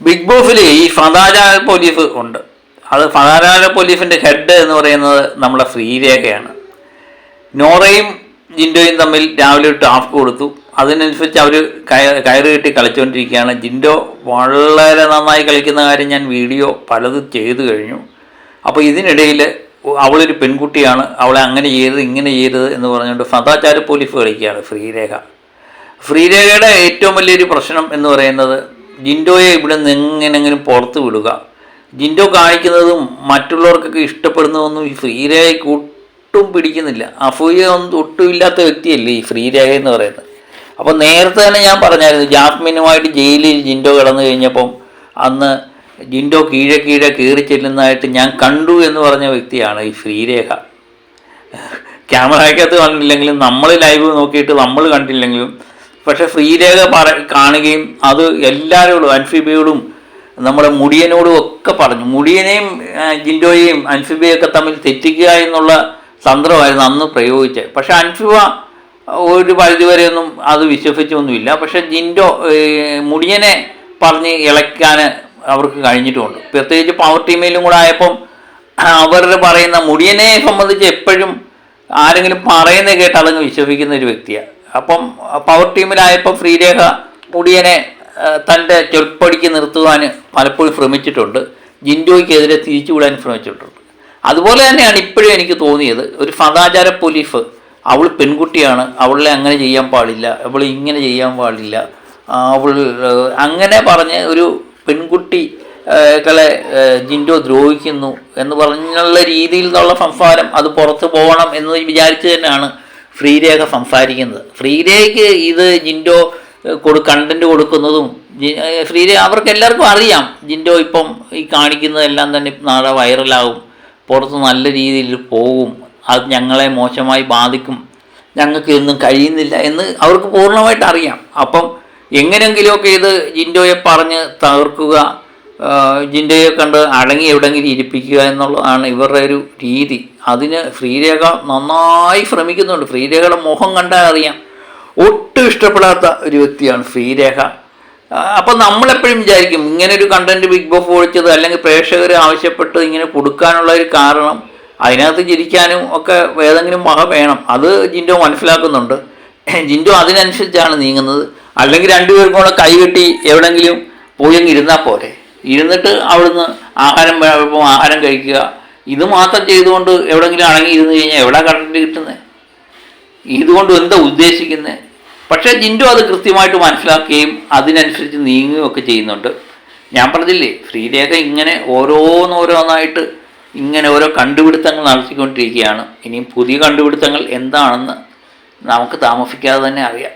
Big ബോസിൽ ഈ ഫതാചാര police ഉണ്ട്. അത് ഫതാചാര പോലീസിന്റെ ഹെഡ് എന്ന് പറയുന്നത് നമ്മുടെ ശ്രീരേഖയാണ്. നോറയും ജിൻഡോയും തമ്മിൽ രാവിലെ ഒരു ടാസ്ക് കൊടുത്തു. അതിനനുസരിച്ച് അവർ കയറ് കെട്ടി കളിച്ചുകൊണ്ടിരിക്കുകയാണ് ജിൻഡോ വളരെ നന്നായി കളിക്കുന്ന കാര്യം ഞാൻ വീഡിയോ പലതും ചെയ്തു കഴിഞ്ഞു. അപ്പോൾ ഇതിനിടയിൽ അവളൊരു പെൺകുട്ടിയാണ്. അവളെ അങ്ങനെ ചെയ്യരുത് ഇങ്ങനെ ചെയ്യരുത് എന്ന് പറഞ്ഞുകൊണ്ട് സദാചാര പോലീസ് കളിക്കുകയാണ് ശ്രീരേഖ. ശ്രീരേഖയുടെ ഏറ്റവും വലിയൊരു പ്രശ്നം എന്ന് പറയുന്നത് ജിൻഡോയെ ഇവിടെ നിന്ന് എങ്ങനെങ്കിലും പുറത്ത് വിടുക. ജിൻഡോ കാണിക്കുന്നതും മറ്റുള്ളവർക്കൊക്കെ ഇഷ്ടപ്പെടുന്നതൊന്നും ഈ ശ്രീരേഖയ്ക്ക് ഒട്ടും പിടിക്കുന്നില്ല. അഫൂയ ഒന്നും ഒട്ടും ഇല്ലാത്ത വ്യക്തിയല്ലേ ഈ ഫ്രീരേഖ എന്ന് പറയുന്നത്. അപ്പോൾ നേരത്തെ തന്നെ ഞാൻ പറഞ്ഞായിരുന്നു ജാസ്മിനുമായിട്ട് ജയിലിൽ ജിൻഡോ കിടന്നു കഴിഞ്ഞപ്പം അന്ന് ജിൻഡോ കീഴെ കീഴെ കയറി ചെല്ലുന്നതായിട്ട് ഞാൻ കണ്ടു എന്ന് പറഞ്ഞ വ്യക്തിയാണ് ഈ ശ്രീരേഖ ക്യാമറയ്ക്കകത്ത് കണ്ടില്ലെങ്കിലും നമ്മൾ ലൈവ് നോക്കിയിട്ട് നമ്മൾ കണ്ടില്ലെങ്കിലും പക്ഷെ ശ്രീരേഖ പറ കാണുകയും അത് എല്ലാവരോടും അൻഫിബിയോടും നമ്മുടെ മുടിയനോടും ഒക്കെ പറഞ്ഞു. മുടിയനെയും ജിൻഡോയെയും അൻഫിബയൊക്കെ തമ്മിൽ തെറ്റിക്കുക എന്നുള്ള തന്ത്രമായിരുന്നു അന്ന് പ്രയോഗിച്ചത്. പക്ഷെ അൻഫിബ ഒരു പരിധിവരെയൊന്നും അത് വിശ്വസിച്ചൊന്നുമില്ല. പക്ഷെ ജിൻഡോ മുടിയനെ പറഞ്ഞ് ഇളക്കാൻ അവർക്ക് കഴിഞ്ഞിട്ടുമുണ്ട് പ്രത്യേകിച്ച് പവർ ടീമിലും കൂടെ ആയപ്പം അവരുടെ പറയുന്ന മുടിയനെ സംബന്ധിച്ച് എപ്പോഴും ആരെങ്കിലും പറയുന്നത് കേട്ട് അതങ്ങ് വിശ്വസിക്കുന്ന ഒരു വ്യക്തിയാണ് അപ്പം പവർ ടീമിലായപ്പോൾ ശ്രീരേഖ മുടിയനെ തന്റെ ചെറുപ്പടിക്ക് നിർത്തുവാൻ പലപ്പോഴും ശ്രമിച്ചിട്ടുണ്ട്. ജിൻഡോയ്ക്കെതിരെ തിരിച്ചുവിടാൻ ശ്രമിച്ചിട്ടുണ്ട്. അതുപോലെ തന്നെയാണ് ഇപ്പോഴും എനിക്ക് തോന്നിയത്. ഒരു സദാചാര പോലീസ് അവൾ പെൺകുട്ടിയാണ് അവളെ അങ്ങനെ ചെയ്യാൻ പാടില്ല അവൾ ഇങ്ങനെ ചെയ്യാൻ പാടില്ല അവൾ അങ്ങനെ പറഞ്ഞ് ഒരു പെൺകുട്ടി കളെ ജിൻഡോ ദ്രോഹിക്കുന്നു എന്ന് പറഞ്ഞുള്ള രീതിയിൽ നിന്നുള്ള സംസാരം അത് പുറത്തു പോകണം എന്ന് വിചാരിച്ചു തന്നെയാണ് ഫ്രീരേഖ സംസാരിക്കുന്നത്. ഫ്രീരേഖയ്ക്ക് ഇത് ജിൻഡോ കൊടു കണ്ടന്റ് കൊടുക്കുന്നതും ഫ്രീരേഖ അവർക്ക് എല്ലാവർക്കും അറിയാം. ജിൻഡോ ഇപ്പം ഈ കാണിക്കുന്നതെല്ലാം തന്നെ നാളെ വൈറലാകും. പുറത്ത് നല്ല രീതിയിൽ പോകും. അത് ഞങ്ങളെ മോശമായി ബാധിക്കും. ഞങ്ങൾക്ക് ഇതൊന്നും കഴിയുന്നില്ല എന്ന് അവർക്ക് പൂർണമായിട്ട് അറിയാം. അപ്പം എങ്ങനെയെങ്കിലുമൊക്കെ ഇത് ജിൻഡോയെ പറഞ്ഞ് തകർക്കുക ആ, ജിൻഡോയെ കണ്ട് അടങ്ങി എവിടെങ്കിലും ഇരിപ്പിക്കുക എന്നുള്ളതാണ് ഇവരുടെ ഒരു രീതി. അതിന് ശ്രീരേഖ നന്നായി ശ്രമിക്കുന്നുണ്ട്. ശ്രീരേഖയുടെ മുഖം കണ്ടാൽ അറിയാം. ഒട്ടും ഇഷ്ടപ്പെടാത്ത ഒരു വ്യക്തിയാണ് ശ്രീരേഖ. അപ്പം നമ്മളെപ്പോഴും വിചാരിക്കും ഇങ്ങനെ ഒരു കണ്ടന്റ് ബിഗ് ബോസ് ഒഴിച്ചത് അല്ലെങ്കിൽ പ്രേക്ഷകർ ആവശ്യപ്പെട്ട് ഇങ്ങനെ കൊടുക്കാനുള്ള ഒരു കാരണം അതിനകത്ത് ചിരിക്കാനും ഒക്കെ ഏതെങ്കിലും മഹ വേണം. അത് ജിൻഡോ മനസ്സിലാക്കുന്നുണ്ട്. ജിൻഡോ അതിനനുസരിച്ചാണ് നീങ്ങുന്നത്. അല്ലെങ്കിൽ രണ്ടുപേർക്കും കൂടെ കൈകെട്ടി എവിടെങ്കിലും പോയെങ്കിൽ ഇരുന്നാൽ പോരെ. ഇരുന്നിട്ട് അവിടുന്ന് ആഹാരം വേണം ആഹാരം കഴിക്കുക. ഇത് മാത്രം ചെയ്തുകൊണ്ട് എവിടെങ്കിലും അടങ്ങി ഇരുന്ന് കഴിഞ്ഞാൽ എവിടെ കറണ്ട് കിട്ടുന്നത് ഇതുകൊണ്ട് എന്താ ഉദ്ദേശിക്കുന്നത് പക്ഷേ ജിൻഡോ അത് കൃത്യമായിട്ട് മനസ്സിലാക്കുകയും അതിനനുസരിച്ച് നീങ്ങുകയും ഒക്കെ ചെയ്യുന്നുണ്ട്. ഞാൻ പറഞ്ഞില്ലേ ശ്രീരേഖ ഇങ്ങനെ ഓരോന്നോരോന്നായിട്ട് ഇങ്ങനെ ഓരോ കണ്ടുപിടുത്തങ്ങൾ നടത്തിക്കൊണ്ടിരിക്കുകയാണ്. ഇനിയും പുതിയ കണ്ടുപിടുത്തങ്ങൾ എന്താണെന്ന് നമുക്ക് താമസിക്കാതെ തന്നെ അറിയാം.